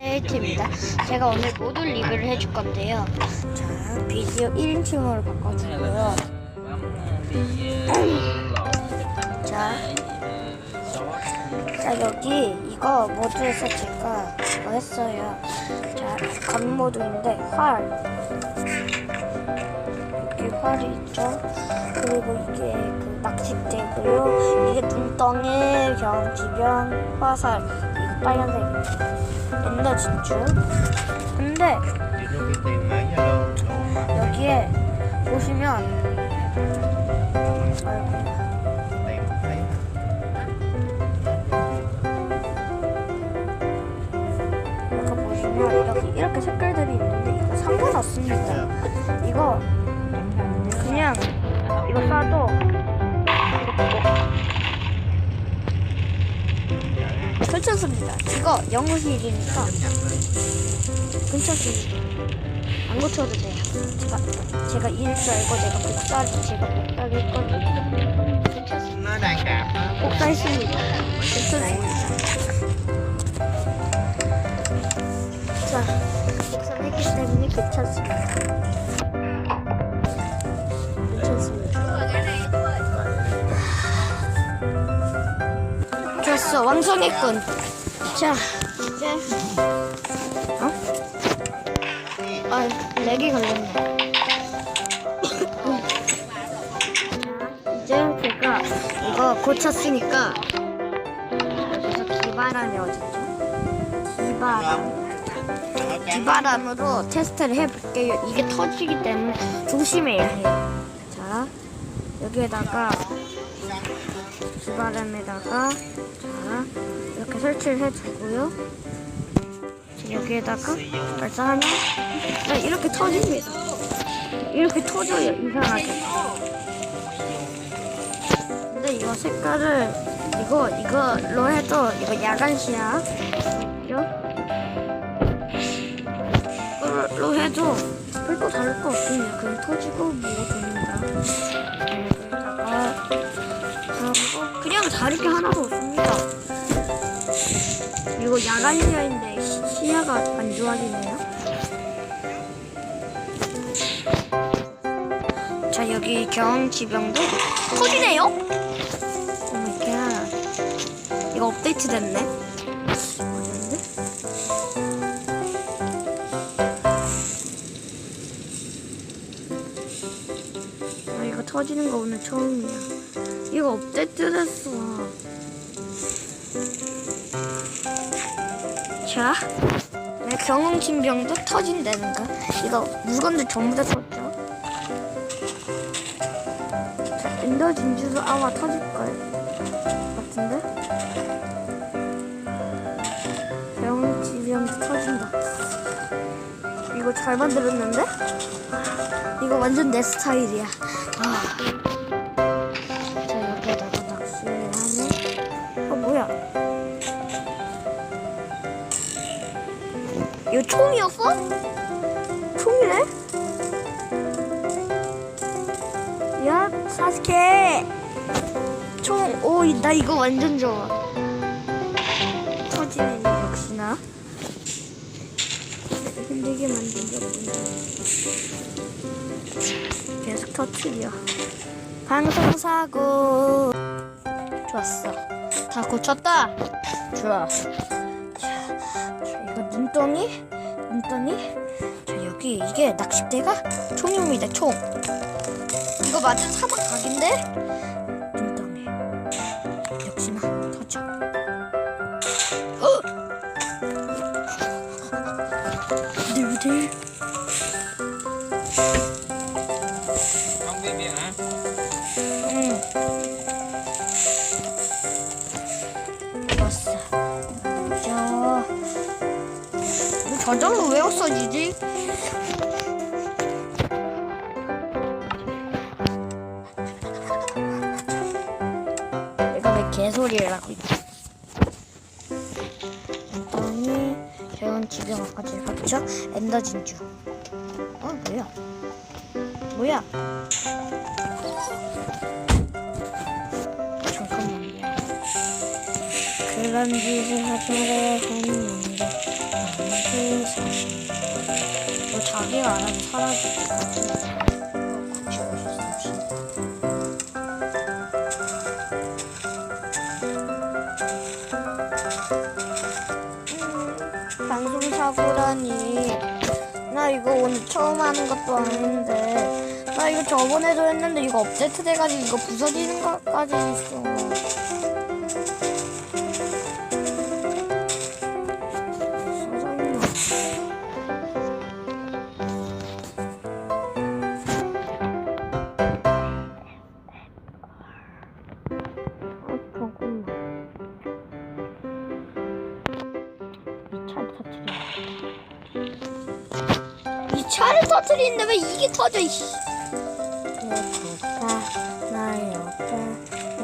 에이트입니다. 제가 오늘 모듈 리뷰를 해줄 건데요. 자, 비디오 1인칭으로 바꿔주고요. 자, 자 여기 이거 모드에서 제가 이거 했어요. 자, 건 모드인데 활 여기 활이 있죠. 그리고 이게 그 낚싯대고요. 이게 눈덩이, 병, 기병, 화살, 빨간색. 엔더 진주. 근데 여기에 보시면 이렇게 보시면 여기 이렇게 색깔들이 있는데 이거 상관없습니다. 이거 그냥 이거 쏴도 괜찮습니다. 이거 영실이니까 괜찮습니다. 안 고쳐도 돼요. 제가 제가 이럴 줄 알고 내가 복사를 제가 복사를 했거든요. 괜찮습니다. 복사했습니다. 괜찮습니다. 자, 복사했기 때문에. 괜찮습니다. 됐어, 완성했군. 자, 이제 어? 아, 렉이 걸렸네. 이제 제가 이거 고쳤으니까 여기서 기바람이 어딨죠? 기바람. 기바람으로 테스트를 해볼게요. 이게 터지기 때문에 조심해야 해요. 자, 여기에다가 기바람에다가 자 이렇게 설치를 해주고요. 자, 여기에다가 발사하면 자, 이렇게 터집니다. 이렇게 터져요 이상하게. 근데 이거 색깔을 이거 이거로 해도 이거 야간 시야? 이걸로 해도 별거 다를 거 없습니다. 그냥 터지고 뭐가 됩니다. 여기다가 하고 그냥 다를 게 하나도 없습니다. 이거 야간 시야인데 시- 시야가 안 좋아지네요. 자 여기 경지병도 터지네요. 오마이갓 이거 업데이트 됐네. 아 이거 터지는 거 오늘 처음이야. 이거 업데이트 됐어. 자, 내 경험진병도 터진다는 거. 이거 물건들 전부 다 터져. 자, 엔더 진주도 아마 터질 걸 같은데. 경험진병도 터진다. 이거 잘 만들었는데? 이거 완전 내 스타일이야. 아. 사스케! 총, 오, 나 이거 완전 좋아. 터지네, 역시나. 힘들게 만든 덕분에. 계속 터트려. 방송사고. 좋았어. 다 고쳤다. 좋아. 자, 자, 이거 눈덩이? 눈덩이? 자, 여기 이게 낚싯대가 총입니다, 총. 이거 맞은 사막 각인데? 눈덩이. 역시나 터져. 응. 이거 저절로 왜 없어지지? 개소리를 하고? 일단이 재원 지병 아까 제가 봤죠? 엔더 진주. 어 뭐야? 뭐야? 잠깐만요. 그 그런 짓을 하게 했는데 그래서 너 자기가 알아서 사라질 것 같은데 방송 사고라니. 나 이거 오늘 처음 하는 것도 아닌데. 나 이거 저번에도 했는데 이거 업데이트 돼가지고 이거 부서지는 것까지 있어 차를 터트리는데 왜 이게 터져, 이씨. 그러니까 내나 옆에,